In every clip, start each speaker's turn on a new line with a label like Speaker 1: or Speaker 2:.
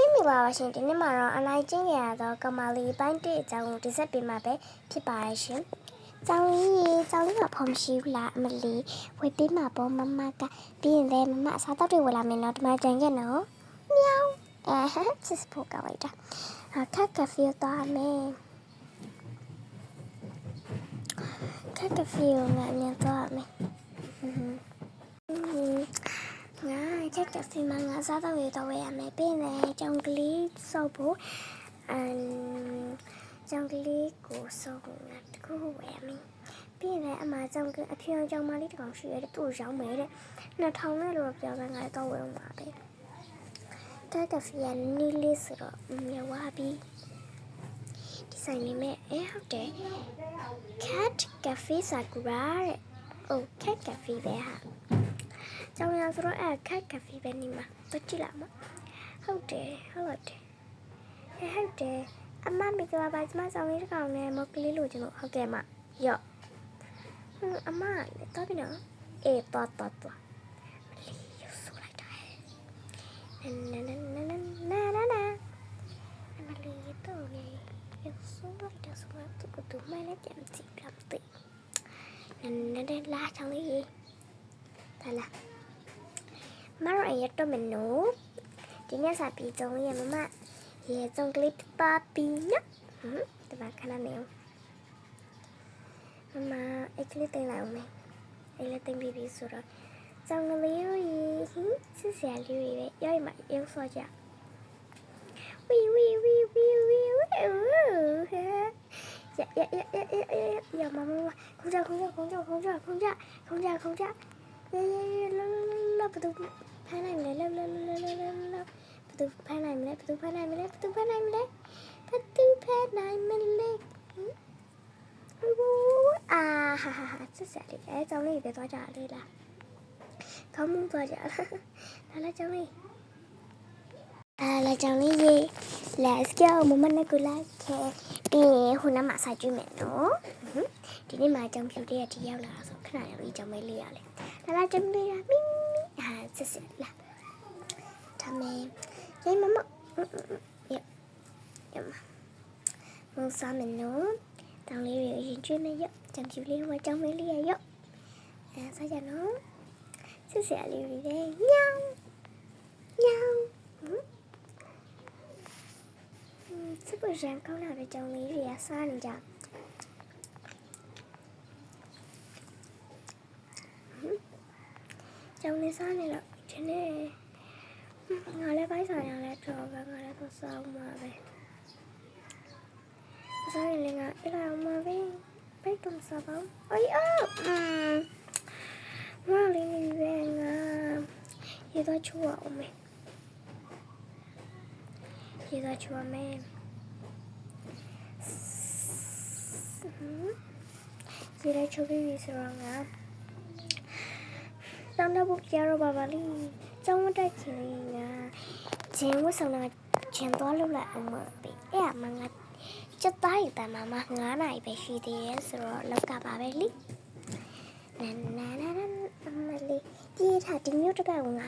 Speaker 1: မင်္ဂလာပါရှင်ဒီနေ့မှာတော့အနိုင်ကျင့်ရသောကမာလီပိုင်းတစ်အကြောင်းကိုဒီဆက်ပေးမှာပဲဖြစ်ပါရဲ့ရှင်။ကျောင်းလေးရေကျောင်းလေးကဖုံးရှိဘူးလားအမလီဝေးပေးမှာပေါ့မမကပြီးရင်လည်းမမအစားတောက်တွေဝယ်လာမယ်နော်ဒီမှာကြံခဲ့နော်။မြောင်းအဲချစ်ဖို့ကောက်လိုက်တာ။အခက်ကဖေးသွားမယ်။ခက်ကဖေးကိုငါအမြင်သွားမယ်။ဟွန်းဟွန်း ငါခက်ကဖေးမှာငါစားတော့ရတော့ဝယ်ရမယ်ပြီးရင်လည်းကြောင်ကလေးစောက်ဖို့အမ်ကြောင်ကလေးကိုစောက်ဖို့ငါတခုဝယ်ရမယ်ပြီးရင်လည်းအမကြောင်ကအဖြူကြောင်မလေးတစ်ကောင်ရှိရဲသူ့ကိုရောင်းမယ်တဲ့2000နဲ့လို့ပြောတယ်ငါတော့ဝယ်အောင်ပါပဲခက်ကဖေးကနီးလေးဆိုတော့မြဝါပြီဒီဆိုင်လေးမဲ့အဲဟုတ်တယ် cat cafe sakura တဲ့။အို cat cafe ပဲဟာ။ 정연으로 아카 카피베니마 또치라마 하우데 하우데 하우데 엄마 미드와 마지막 정일 가운데 먹길이 로지노 하게마 여 엄마 더비나 에 또또또 나나나나나나나 아마리 또네 요소라이다 소마트 고두마나 잼지 랍트 나나나 라 장이 달라 마로 애였던 맨노 디냐 사비 정이야 마마 예정 클립 바비냐 음 대박 하나네요 마마 애클리 땡 나오네 애클리 땡 비비 수라 trong lưu ý xin sẽ lưu ý đấy yêu mà yêu sao chả wi wi wi wi wi wi dạ dạ dạ dạ dạ dạ dạ mà mà không ra không ra không ra không ra không ra không ra không ra dạ dạ dạ lo lo lo lo ภายในไม่ได้เร็วเร็วเร็วเร็วเร็วเร็วประตูภายในไม่ได้ประตูภายในไม่ได้ประตูภายในไม่ได้ประตูภายในไม่เล็กอ่าฮ่าฮ่าฮ่าจะเสียดีแค่เจ้าไม่ได้ตัวจ่าเลยล่ะเขามุ่งตัวจ่าแล้วเจ้าไม่เราจะไม่ยี Let's go มุมันนะกุลาเค่ปีหุ่นน้ำหมาใส่จุ่มเนาะทีนี้มาจำผิวเดียที่เยาวลาสขนาดเราอีจำไม่เลียเลยแล้วเราจำเลียมิ้ง 반스슬라 다음에 여기 마마 mong sao mình nấu tặng lưu liệu chuyện chuyên này dốc chẳng chịu liên qua trong mấy lia dốc à sao cho nó sẽ sẻ lưu liệu đây nhau nhau sức ừ. ừ. không nào để chồng lý rìa xa này chẳng ကြောင်လေးစားနေတော့ဒီနေ့ငါလည်းပိုက်ဆိုင်ရလဲတော့ပဲငါလည်းတော့စားအောင်ပါပဲစားရင်လည်းငါအဲ့လာအောင်ပါပဲပိတ်တော့စားပါအေးအော်မလေးနေပဲငါရတော့ချူအောင်မယ်ရတော့ချူအောင်မယ်ဒီလိုက်ချုပ်ပြီးပြီဆိုတော့ငါ တောင်းတဖို့ကြတော့ပါပါလိကျောင်းမတက်ချင်လေးငါဂျင်းဝတ်ဆောင်တာဂျင်းသွားလို့လိုက်အောင်မပြီအဲ့အမငါစက်သားရတမမ9နိုင်ပဲရှိသေးရဲ့ဆိုတော့လောက်ကပါပဲလိနာနာနာနာအမလေးဒီထားဒီမျိုးတကကငါ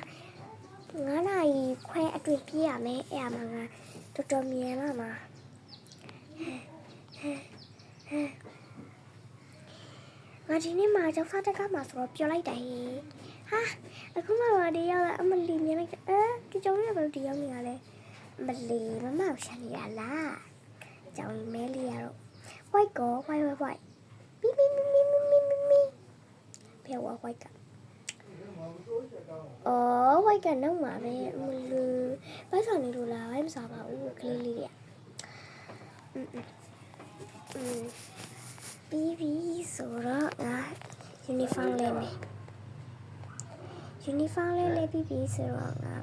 Speaker 1: 9နိုင်ခွဲအတွင်ပြေးရမယ်အဲ့အမငါတော်တော်မြန်လာမှာငါဒီနေ့မှာကျောင်းစားတက်ကမှာဆိုတော့ပြောလိုက်တယ် ဟာအခုမှဘာဒီရောက်လာအမလီမြင်လိုက်အဲဒီကြောင်ရဘာဒီရောက်နေရလဲအမလီမမရှာနေရလားကြောင်မဲလေးရတော့ white ကို white white white မီမီမီမီမီမီမီဘယ်ဝ white ကအော် white ကနောက်မှာပဲအမလီဘာဆောင်နေလို့လားဘာမစားပါဘူးကလေးလေးတွေကအင်းအင်းပြီးပြီဆိုတော့ငါ uniform လေးမယ် uniform လေးလေးပြီးပြီဆိုတော့ငါ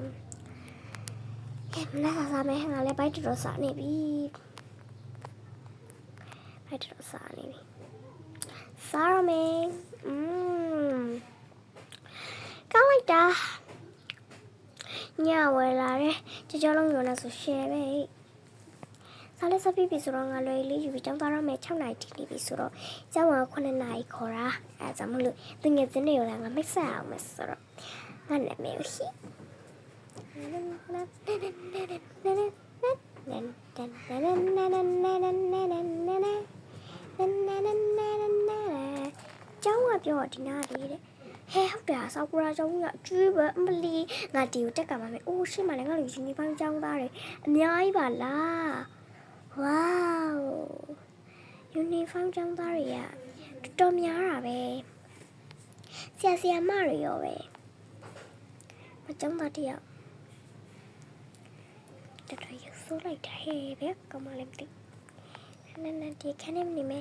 Speaker 1: ကဲမနက်ကစားမယ်ငါလည်းဘိုက်တော်တော်စားနေပြီဘိုက်တော်တော်စားနေပြီစားရမယ်อืมကောင်းလိုက်တာညဝယ်လာတယ်ကြကြောလုံးရောနေဆို share ပဲ စာလဲဆက်ပြီးပြီဆိုတော့ငါလွယ်လေးယူပြီးကျောင်းသွားရမယ်6နာရီတိနေပြီဆိုတော့ကျောင်းက9နာရီခေါ်တာအဲဒါကြောင့်မလို့သူငယ်ချင်းတွေရောငါမိတ်ဆက်အောင်မယ်ဆိုတော့ငါနာမည်ရှိကျောင်းကပြောဒီနာလေးတဲ့ဟဲဟုတ်တယ်ဆောက်ကူရာကျောင်းကြီးကကျွေးပဲအမလီငါတီကိုတက်ကပါမယ်အိုးရှင်းပါလေငါလူယူနီဖောင်းကျောင်းသားတွေအများကြီးပါလား ဝေါယူနီဖောင်းကျောင်းသားတွေကတော်တော်များတာပဲဆရာဆရာမတွေရောပဲမကျောင်းသားတယောက်တော်တော်ရုပ်ဆိုးလိုက်တာဟဲ့ဗျကမလေးမသိနန်းနန်းဒီခန်းနေမနေမဲ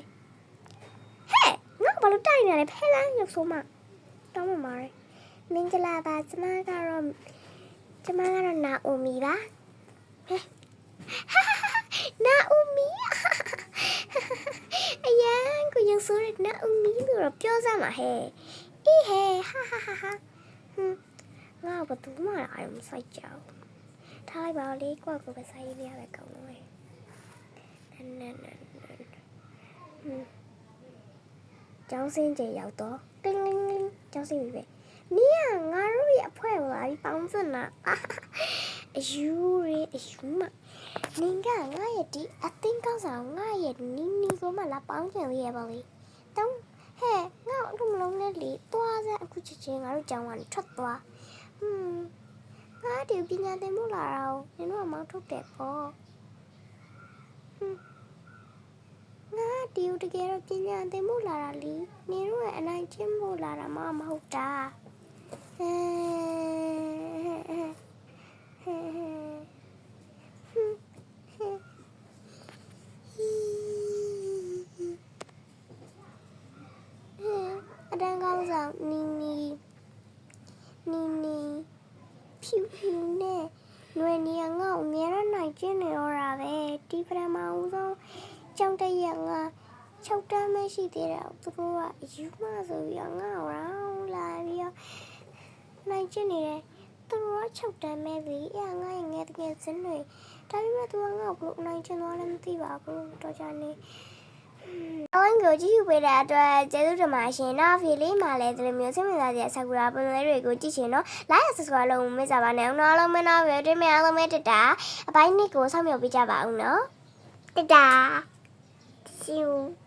Speaker 1: ဟဲ့ငါဘာလို့တိုက်နေရလဲဖဲလန်းရုပ်ဆိုးမတောင်းမမာရယ်မင်္ဂလာပါကျမကတော့ကျမကတော့နာအိုမီပါဟဲ့ နာအိုမီအယံကိုရုပ်ဆိုးရနာအိုမီလို့တော့ပြောစမ်းပါဟဲ့အေးဟဲ့ဟာဟာဟာဟာဟွန်းငါဘာတူမှအာရုံစိုက်ကြအောင်ထားလိုက်ပါဦးလေကိုယ့်ကိုယ်ပဲစိုက်ရရပဲကောင်းလို့ပဲနန်းနန်းနန်းနန်းဟွန်းကျောင်းစင်းကျေရောက်တော့တင်းတင်းတင်းကျောင်းစင်းပြီပဲနင်ကငါတို့ရဲ့အဖွဲကိုလာပြီးပေါင်းစင်တာအာအယူရေအယူမ နင်ကငါရဲ့ဒီအသင်းကောင်းဆောင်ငါရဲ့နီနီကိုမှလာပေါင်းချင်သေးရဲ့ပေါ့လေတောင်းဟဲ့ငါ့အခုမလုံးနဲ့လေသွားစမ်းအခုချက်ချင်းငါတို့ကျောင်းကနေထွက်သွားဟွန်းငါဒီပညာသင်ဖို့လာတာကိုနင်တို့ကမောင်းထုတ်တယ်ပေါ့ဟွန်းငါဒီကိုတကယ်တော့ပညာသင်ဖို့လာတာလေနင်တို့ရဲ့အနိုင်ကျင့်ဖို့လာတာမှမဟုတ်တာဟဲ့ဟဲ့ဟဲ့ဟဲ့ဟဲ့ဟွန်းဟဲ့ဟဲ့အတန်းကောင်း ဆောင်နီနီနီနီဖြူဖြူနဲ့လွယ်နေရငါ့ကိုအများရနိုင်ကျင့်နေတော့တာပဲဒီပရမအောင်ဆုံးကြောင်တရက်ငါ6တန်းမရှိသေးတယ်သူတို့ကအယူမဆိုပြီးတော့ငါ့ကိုရောင်းလာပြီးတော့နိုင်ကျင့်နေတယ်သူတို့က6တန်းမဲ့ပြီအဲ့ငါရဲ့ငယ်တကယ်စင်းတွေဒါပေမဲ့သူကငါ့ကိုဘလို့နိုင်ကျင့်သွားလည်းမသိပါဘူးတော့ကြနေ အဝိုင်းကိုကြည့်ယူပေးတဲ့အတွက်ကျေးဇူးတင်ပါရှင်။နောက်ဗီလေးမှာလည်းဒီလိုမျိုးစိတ်ဝင်စားစရာဆာကူရာပုံစံတွေကိုကြည့်ရှင်တော့ like ဆဆာလုံးမမေ့ကြပါနဲ့အောင်နော်အားလုံးမနာပဲတင်မယ်အားလုံးပဲတတာအပိုင်းနှစ်ကိုဆောက်မြော်ပေးကြပါအောင်နော်တတာ See you